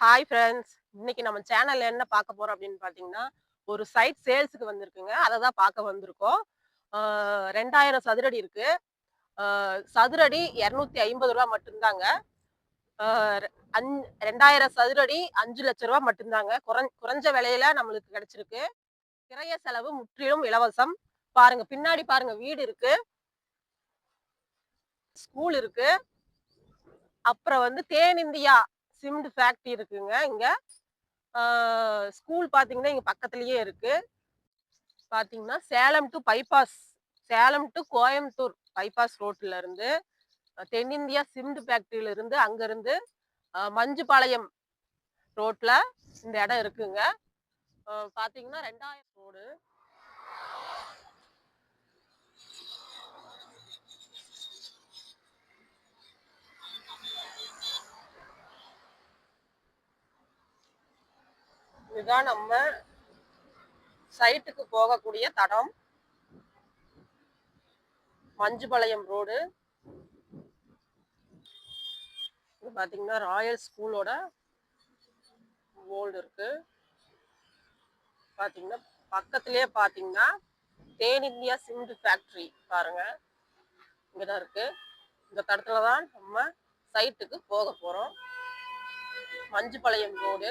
Hi friends இன்னைக்கு நம்ம சேனல்ல என்ன பார்க்க போறோம் அப்படின்னு பார்த்தீங்கன்னா ஒரு சைட் சேல்ஸுக்கு வந்திருக்குங்க. அதை தான் பார்க்க வந்திருக்கோம். ரெண்டாயிரம் சதுரடி இருக்கு. சதுரடி இரநூத்தி ஐம்பது ரூபா மட்டும்தாங்க. அஞ்- ரெண்டாயிரம் சதுரடி அஞ்சு லட்ச ரூபா மட்டும்தாங்க. குறைஞ்ச குறைஞ்ச விலையில நம்மளுக்கு கிடைச்சிருக்கு. கிரைய செலவு முற்றிலும் இலவசம். பாருங்க பின்னாடி பாருங்க வீடு இருக்கு. ஸ்கூல் இருக்கு. அப்புறம் வந்து தேன் இந்தியா. சிமெண்ட் ஃபேக்ட்ரி இருக்குங்க இங்கே. ஸ்கூல் பார்த்தீங்கன்னா இங்கே பக்கத்துலேயே இருக்குது பார்த்தீங்கன்னா Salem to bypass Salem to Coimbatore bypass ரோட்டிலருந்து இருந்து தென்னிந்தியா சிமெண்ட் ஃபேக்ட்ரியிலிருந்து அங்கேருந்து மஞ்சுபாளையம் ரோட்டில் இந்த இடம் இருக்குங்க. பார்த்தீங்கன்னா ரெண்டாயிரம் ரோடு. இதுதான் நம்ம சைட்டுக்கு போகக்கூடிய தடம். மஞ்சுபாளையம் ரோடு இது பாத்தீங்கன்னா ராயல் ஸ்கூலோட போர்டு இருக்கு. பாத்தீங்கன்னா பக்கத்திலேயே பாத்தீங்கன்னா தேன் இந்தியா சிமெண்ட் ஃபேக்டரி பாருங்க. இங்கதான் இருக்கு. இந்த தடத்துல தான் நம்ம சைட்டுக்கு போக போறோம். மஞ்சுபாளையம் ரோடு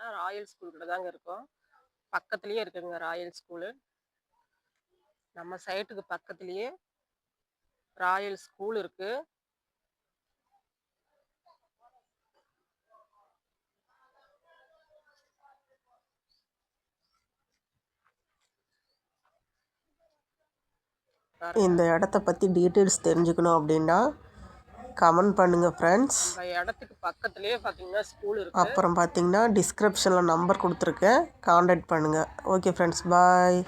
பார்த்தீங்கன்னா ராயல் ஸ்கூல்கிட்ட தாங்க இருக்கோம். பக்கத்துலேயே இருக்குங்க ராயல் ஸ்கூலு நம்ம சைட்டுக்கு பக்கத்துலேயே ராயல் ஸ்கூல் இருக்கு. இந்த இடத்த பற்றி டீட்டெயில்ஸ் தெரிஞ்சுக்கணும் அப்படின்னா கமெண்ட் பண்ணுங்கள் ஃப்ரெண்ட்ஸ் இடத்துக்கு பக்கத்துலயே பாத்தீங்கன்னா ஸ்கூல் இருக்கு. அப்புறம் பார்த்தீங்கன்னா டிஸ்கிரிப்ஷனில் நம்பர் கொடுத்துருக்கேன். காண்டாக்ட் பண்ணுங்கள் ஓகே ஃப்ரெண்ட்ஸ் பாய்